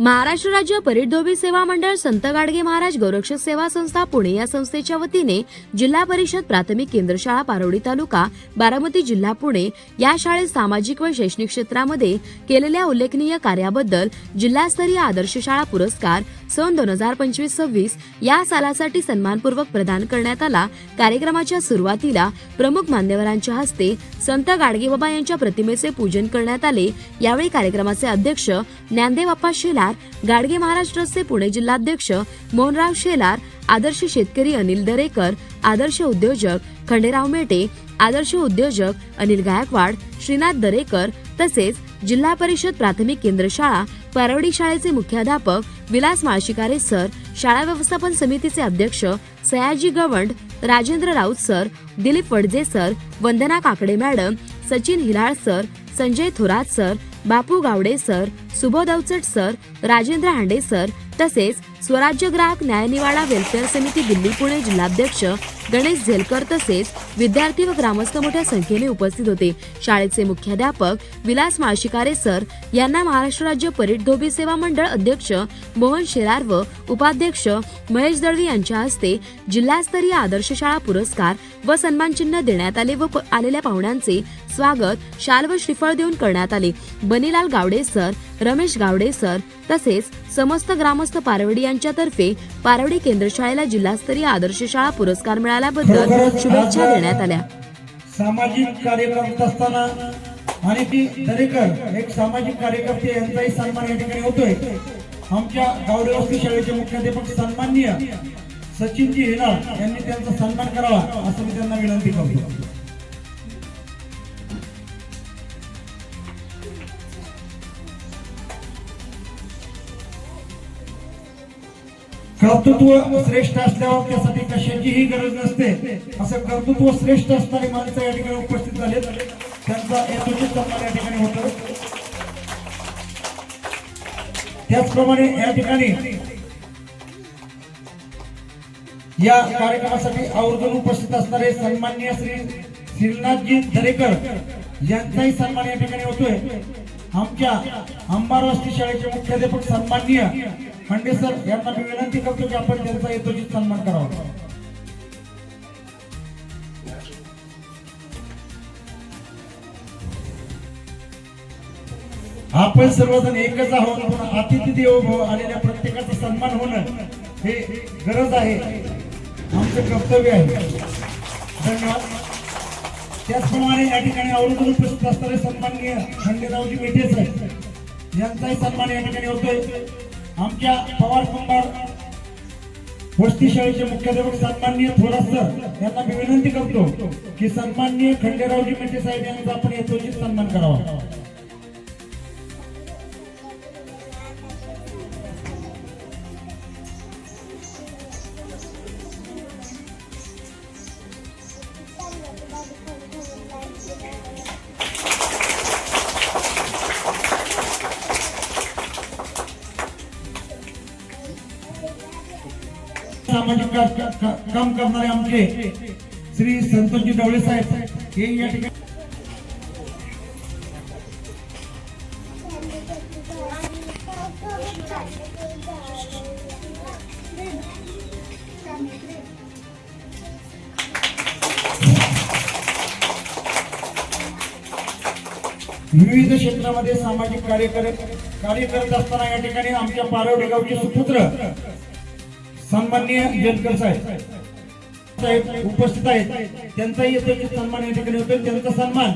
महाराष्ट्र राज्य परिढोबी सेवा मंडळ संत गाडगे महाराज गौरक्षक सेवा संस्था पुणे या संस्थेच्या वतीने जिल्हा परिषद प्राथमिक केंद्र शाळा पारोडी तालुका बारामती जिल्हा पुणे या शाळेत सामाजिक व शैक्षणिक क्षेत्रामध्ये केलेल्या उल्लेखनीय कार्याबद्दल जिल्हास्तरीय आदर्श शाळा पुरस्कार सन दोन हजार पंचवीस सव्वीस या सालासाठी सन्मानपूर्वक प्रदान करण्यात आला. कार्यक्रमाच्या सुरुवातीला प्रमुख मान्यवरांच्या हस्ते संत गाडगेबाबा यांच्या प्रतिमेचे पूजन करण्यात आले. यावेळी कार्यक्रमाचे अध्यक्ष ज्ञानदेव अप्पा शेलार गाडगे महाराज ट्रस्टचे पुणे जिल्हाध्यक्ष मोहनराव शेलार आदर्श शेतकरी अनिल दरेकर आदर्श उद्योजक खंडेराव मेटे आदर्श उद्योजक अनिल गायकवाड श्रीनाथ दरेकर तसेच जिल्हा परिषद प्राथमिक केंद्र शाळा पारवडी शाळेचे मुख्याध्यापक विलास माळशिकारे सर शाळा व्यवस्थापन समितीचे अध्यक्ष Sayaji Gawand Rajendra Raut sir Dilip Wadje sir Vandana Kakade madam Sachin Hilal sir Sanjay Thorat sir Bapu Gawade sir Subodh Avchat sir Rajendra Hande sir तसेच स्वराज्य ग्राहक न्यायनिवाडा वेलफेअर समिती दिल्ली पुणे जिल्हाध्यक्ष गणेश झेलकर तसेच विद्यार्थी व ग्रामस्थ मोठ्या संख्येने उपस्थित होते. शाळेचे मुख्याध्यापक विलास माळशिकारे सर यांना महाराष्ट्र राज्य परीट धोबी सेवा मंडळ अध्यक्ष मोहन शेरार व उपाध्यक्ष महेश दळवी यांच्या हस्ते जिल्हास्तरीय आदर्श शाळा पुरस्कार व सन्मानचिन्ह देण्यात आले व प- आलेल्या पाहुण्यांचे स्वागत शाल व श्रीफळ देऊन करण्यात आले. बनीलाल गावडे सर रमेश गावडे सर तसेच समस्त ग्रामस्थ पारवडी यांच्यातर्फे पारवडी केंद्र शाळेला जिल्हास्तरीय आदर्श शाळा पुरस्कार मिळाल्याबद्दल शुभेच्छा देण्यात आल्या. सामाजिक कार्य करत असताना आणि ती दरेकर एक सामाजिक कार्यकर्ते यांचाही सन्मान या ठिकाणी होतोय. आमच्या गावडे वस्ती शाळेचे मुख्याध्यापक सन्माननीय सचिनजी हेना यांनी त्यांचा सन्मान करावा असं मी त्यांना विनंती करतो. कर्तृत्व श्रेष्ठ असल्यावर त्यासाठी कशाचीही गरज नसते. असं कर्तृत्व श्रेष्ठ असणारी माणसं या ठिकाणी उपस्थित झाले त्यांचा यथोचित सन्मान या ठिकाणी होतो. त्याचप्रमाणे या ठिकाणी या कार्यक्रमासाठी आवर्जून उपस्थित असणारे सन्माननीय श्री श्रीनाथजी दरेकर यांचाही सन्मान या ठिकाणी होतोय. आमच्या अंबार शाळेचे मुख्याध्यापक सन्माननीय खंडे सर यांना मी विनंती करतो की आपण त्यांचा यथोचित सन्मान करावा. आपण सर्वजण एकच आहोत पण अतिथी देव भव आलेल्या प्रत्येकाचा सन्मान होणं हे गरज आहे. आमचं कर्तव्य आहे. धन्यवाद. त्याचप्रमाणे या ठिकाणी आवर्जून उपस्थित असणारे सन्माननीय खंडेरावजी मेठे साहेब यांचाही सन्मान या ठिकाणी होतोय. आमच्या पवार कुंभार वस्ती शाळेचे मुख्याध्यापक सन्माननीय थोरात सर यांना मी विनंती करतो की सन्माननीय खंडेरावजी मेटे साहेब यांचा आपण यथोचित सन्मान करावा. सामाजिक का- का- का- काम करणारे आमचे श्री संतोषजी डवळे साहेब हे या ठिकाणी विविध क्षेत्रामध्ये सामाजिक कार्य करत कार्य करत असताना या ठिकाणी आमच्या पारवडे गावचे सुपुत्र सन्माननीय जनकर साहेब. साहेब उपस्थित आहेत. त्यांचाही यथोचित सन्मान या ठिकाणी होतो त्यांचा सन्मान.